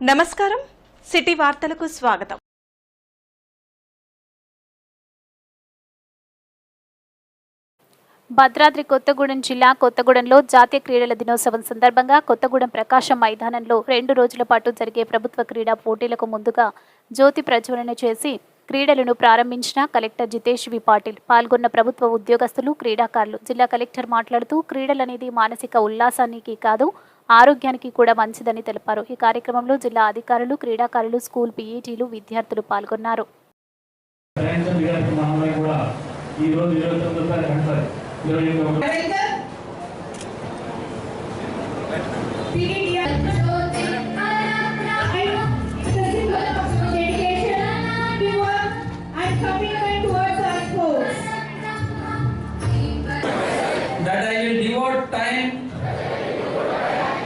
నమస్కారం. సిటీ వార్తలకు స్వాగతం. భద్రాద్రి కొత్తగూడెం జిల్లా కొత్తగూడెంలో జాతీయ క్రీడల దినోత్సవం సందర్భంగా కొత్తగూడెం ప్రకాశం మైదానంలో రెండు రోజుల పాటు జరిగే ప్రభుత్వ క్రీడా పోటీలకు ముందుగా జ్యోతి ప్రజ్వలన చేసి క్రీడలను ప్రారంభించిన కలెక్టర్ జితేష్ వి పాటిల్. పాల్గొన్న ప్రభుత్వ ఉద్యోగస్తులు క్రీడాకారులు జిల్లా కలెక్టర్ మాట్లాడుతూ క్రీడలనేది మానసిక ఉల్లాసానికి కాదు ఆరోగ్యానికి కూడా మంచిదని తెలిపారు. ఈ కార్యక్రమంలో జిల్లా అధికారులు క్రీడాకారులు స్కూల్ పీఈటీలు విద్యార్థులు పాల్గొన్నారు. That I will devote time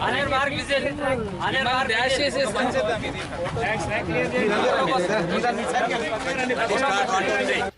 hundred mark whistle hundred mark dash చేసేస్తాం థాంక్స్ థాంక్స్ క్లియర్ చేయండి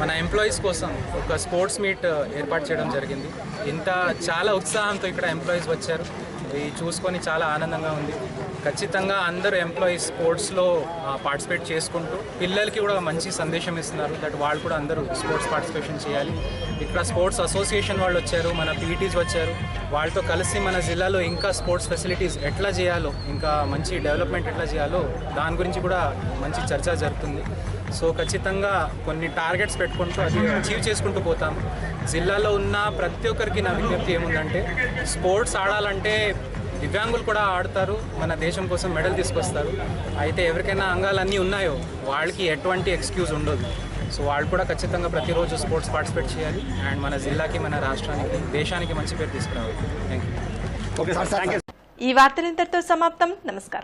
మన ఎంప్లాయీస్ కోసం ఒక స్పోర్ట్స్ మీట్ uh, ఏర్పాటు చేయడం జరిగింది. ఇంత చాలా ఉత్సాహంతో ఇక్కడ ఎంప్లాయీస్ వచ్చారు. ఇది చూసుకొని చాలా ఆనందంగా ఉంది. ఖచ్చితంగా అందరూ ఎంప్లాయీస్ స్పోర్ట్స్లో పార్టిసిపేట్ చేసుకుంటూ పిల్లలకి కూడా మంచి సందేశం ఇస్తున్నారు. దట్ వాళ్ళు కూడా అందరూ స్పోర్ట్స్ పార్టిసిపేషన్ చేయాలి. ఇక్కడ స్పోర్ట్స్ అసోసియేషన్ వాళ్ళు వచ్చారు మన పీఈటీస్ వచ్చారు. వాళ్ళతో కలిసి మన జిల్లాలో ఇంకా స్పోర్ట్స్ ఫెసిలిటీస్ ఎట్లా చేయాలో ఇంకా మంచి డెవలప్మెంట్ ఎట్లా చేయాలో దాని గురించి కూడా మంచి చర్చ జరుగుతుంది. సో ఖచ్చితంగా కొన్ని టార్గెట్స్ పెట్టుకుంటూ అది అచీవ్ చేసుకుంటూ పోతాం. జిల్లాలో ఉన్న ప్రతి ఒక్కరికి నా విజ్ఞప్తి ఏముందంటే స్పోర్ట్స్ ఆడాలంటే దివ్యాంగులు కూడా ఆడతారు మన దేశం కోసం మెడల్ తీసుకొస్తారు. అయితే ఎవరికైనా అంగాలన్నీ ఉన్నాయో వాళ్ళకి ఎటువంటి ఎక్స్క్యూజ్ ఉండదు. సో వాళ్ళు కూడా ఖచ్చితంగా ప్రతిరోజు స్పోర్ట్స్ పార్టిసిపేట్ చేయాలి. అండ్ మన జిల్లాకి మన రాష్ట్రానికి దేశానికి మంచి పేరు తీసుకురావాలి. థ్యాంక్ యూ ఈ వార్తలు ఇంతటితో సమాప్తం. నమస్కారం.